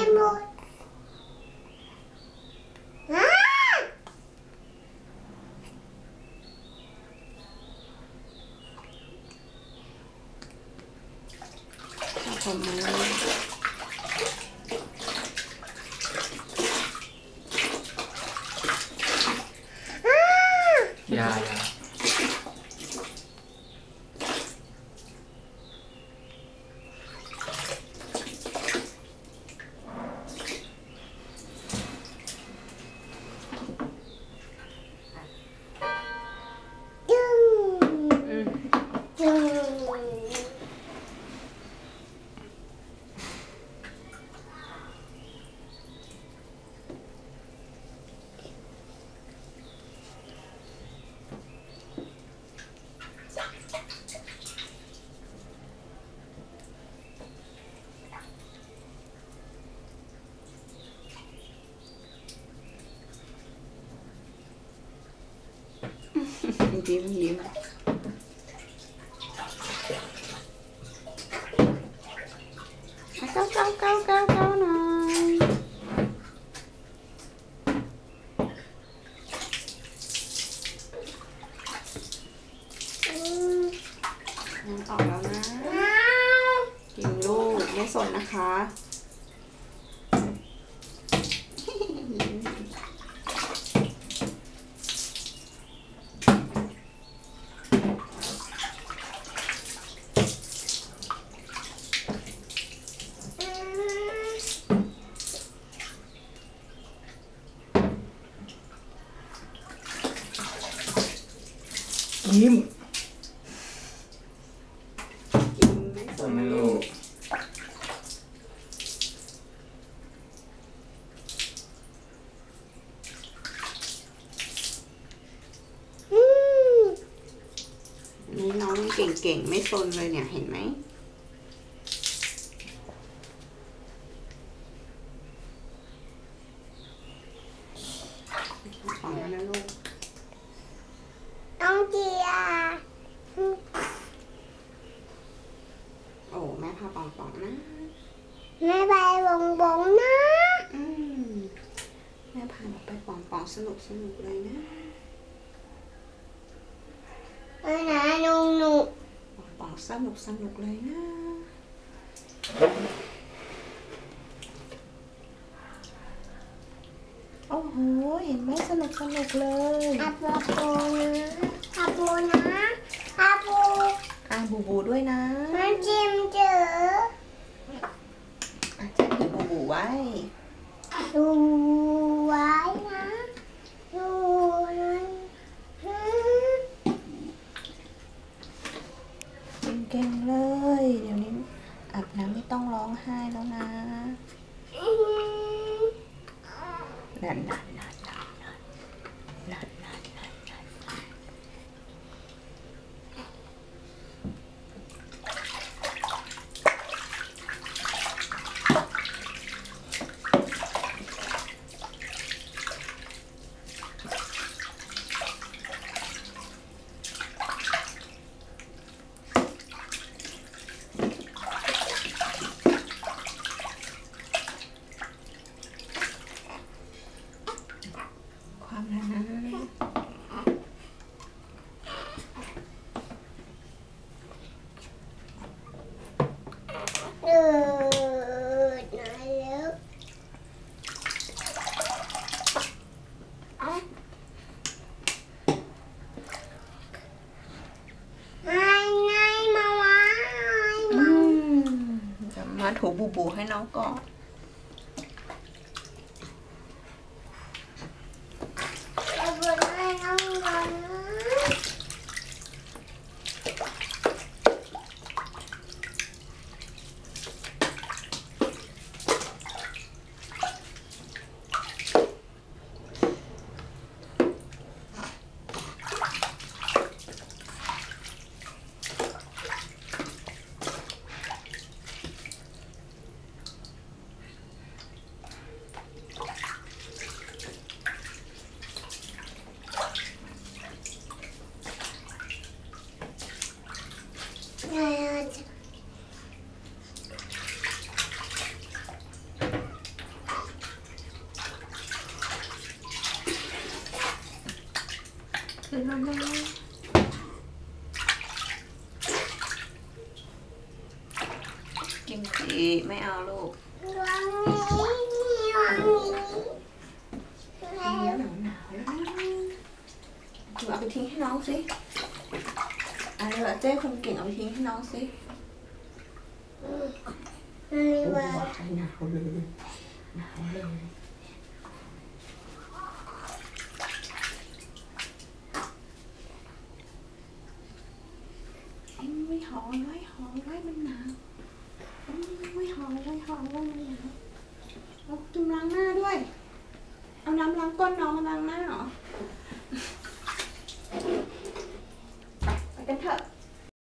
Doraemon. Ah! Come on. ยิ้มยิ้มเก้าเก้าเก้าเก้าเก้าหน่อยน้ำออกแล้วนะ กินลูกไม่สนนะคะ ยิ้มกินไม่สนไม่ลูรู้กนี่น้องเก่งๆ ไม่สนเลยเนี่ย เห็นไหมของแล้วนะลูก máy bay bồng bồng đó ừ. máy bay một bay bồng bồng สนุกสนุกเลยนะ Ôi nè, nụ nụ. Bọt xanh lục xanh lục lên á Ôi hồi, hình bé xanh lục xanh lục lên Apo nè Apo nè Apo À bù bù đuôi nè. Con chim chứ ไว้ดูไว้นะดูนั้นฮึเก่งๆเลย เดี๋ยวนี้อาบน้ำไม่ต้องร้องไห้แล้วนะอืมนั่นนั่น ความแล้วนะมาถูบูบูให้น้องก่อน วหนาวแล้วหนูเอาไปทิ้งให้น้องสิอ่ะเดี๋ยวเจ้คนเก่งเอาไปทิ้งให้น้องสิ ไม่วาง หนาวเลยหนาวเลย ไม่หอมไว้หอมไว้มันหนาวอ็มไว้หอมไว้หอมไว้มันหนาวเอาจุ่มล้างหน้าด้วย เอาน้ำล้างก้นน้องมาล้างหน้าเหรอไปกันเถอะ